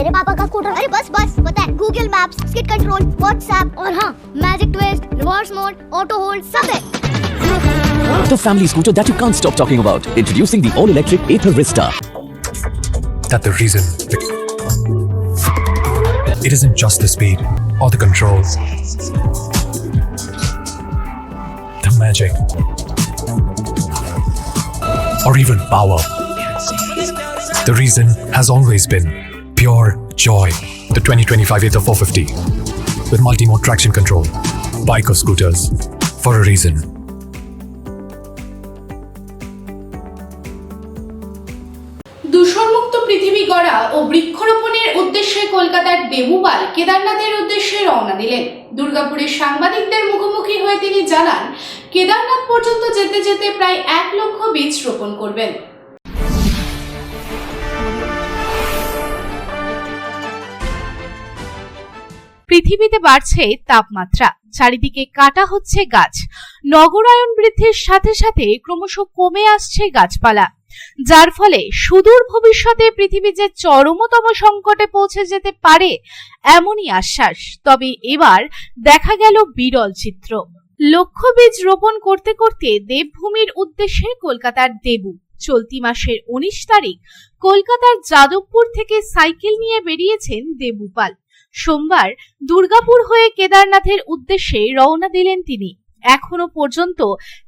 मेरे पापा का स्कूटर अरे बस बस पता है Google Maps skit control WhatsApp और हाँ magic twist reverse mode auto hold सब है The family scooter that you can't stop talking about. Introducing the all-electric Ather Vista. that the reason it isn't just the speed or the controls the magic or even power the reason has always been pure joy, the 2025 Ather 450 with multi-mode traction control, bike or scooters, for a reason. দূষণমুক্ত পৃথিবী গড়া ও বৃক্ষরোপণের উদ্দেশ্যে কলকাতার দেবুপাল কেদারনাথের উদ্দেশ্যে রওনা দিলেন। দুর্গাপুরের সাংবাদিকদের মুখোমুখি হয়ে তিনি জানান, কেদারনাথ পর্যন্ত যেতে যেতে প্রায় এক লক্ষ বীজ রোপণ করবেন। পৃথিবীতে বাড়ছে তাপমাত্রা। চারিদিকে কাটা হচ্ছে গাছ। নগরায়ন বৃদ্ধির সাথে সাথে ক্রমশ কমে আসছে গাছপালা। যার ফলে সুদূর ভবিষ্যতে পৃথিবী যে চরমতম সংকটে পৌঁছে যেতে পারে, এমনই আশ্বাস। তবে এবার দেখা গেল বিরল চিত্র। লক্ষ্য বীজ রোপণ করতে করতে দেবভূমির উদ্দেশ্যে কলকাতার দেবু। চলতি মাসের উনিশ তারিখ কলকাতার যাদবপুর থেকে সাইকেল নিয়ে বেরিয়েছেন দেবুপাল। সোমবার দুর্গাপুর হয়ে কেদারনাথের উদ্দেশ্যে রওনা দিলেন তিনি। এখনও পর্যন্ত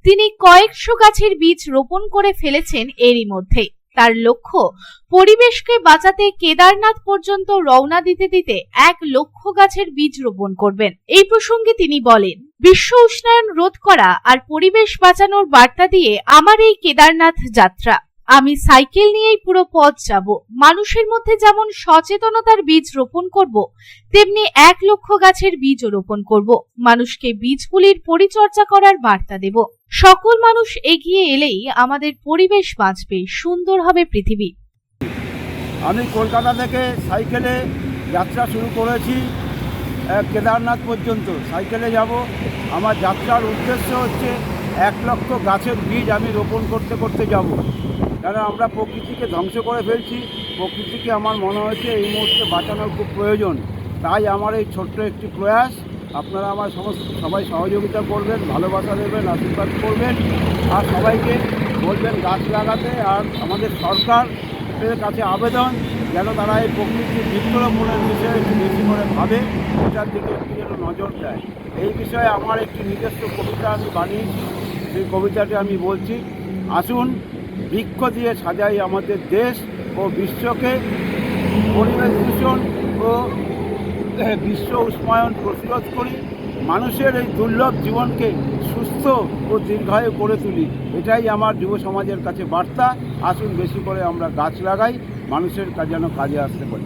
তিনি কয়েকশো গাছের বীজ রোপণ করে ফেলেছেন এরই মধ্যে। তার লক্ষ্য পরিবেশকে বাঁচাতে কেদারনাথ পর্যন্ত রওনা দিতে দিতে এক লক্ষ গাছের বীজ রোপণ করবেন। এই প্রসঙ্গে তিনি বলেন, বিশ্ব উষ্ণায়ন রোধ করা আর পরিবেশ বাঁচানোর বার্তা দিয়ে আমার এই কেদারনাথ যাত্রা। আমি সাইকেল নিয়েই পুরো পথ যাব। মানুষের মধ্যে যেমন সচেতনতার বীজ রোপণ করব, তেমনি এক লক্ষ গাছের বীজও রোপণ করব। মানুষকে বীজগুলির পরিচর্যা করার বার্তা দেব। সকল মানুষ এগিয়ে এলেই আমাদের পরিবেশ বাঁচবে, সুন্দর হবে পৃথিবী। আমি কলকাতা থেকে সাইকেলে যাত্রা শুরু করেছি কেদারনাথ পর্যন্ত। সাইকেলে যাব। আমার যাত্রার উদ্দেশ্য হচ্ছে এক লক্ষ গাছের বীজ আমি রোপণ করতে করতে যাব। কারণ আমরা প্রকৃতিকে ধ্বংস করে ফেলছি। প্রকৃতিকে আমার মনে হয়েছে এই মুহূর্তে বাঁচানোর খুব প্রয়োজন। তাই আমার এই ছোট্ট একটি প্রয়াস। আপনারা আমার সমস্ত, সবাই সহযোগিতা করবেন, ভালোবাসা দেবেন, আশীর্বাদ করবেন। আর সবাইকে বলবেন, গাছ লাগাতে আর আমাদের সরকার এর কাছে আবেদন যেন তারা এই প্রকৃতির বৃক্ষরোপণের বিষয়ে একটু বেশি করে ভাবে এটার দিকে একটু যেন নজর দেয়। এই বিষয়ে আমার একটি নিজস্ব কবিতা আমি বানিয়েছি। সেই কবিতাটি আমি বলছি। আসুন বৃক্ষ দিয়ে সাজাই আমাদের দেশ ও বিশ্বকে। পরিবেশ দূষণ ও বিশ্ব উষ্ণায়ন প্রতিরোধ করি। মানুষের এই দুর্লভ জীবনকে সুস্থ ও দীর্ঘায়ু করে তুলি। এটাই আমার যুব সমাজের কাছে বার্তা। আসুন বেশি করে আমরা গাছ লাগাই, মানুষের যেন কাজে আসতে পারি।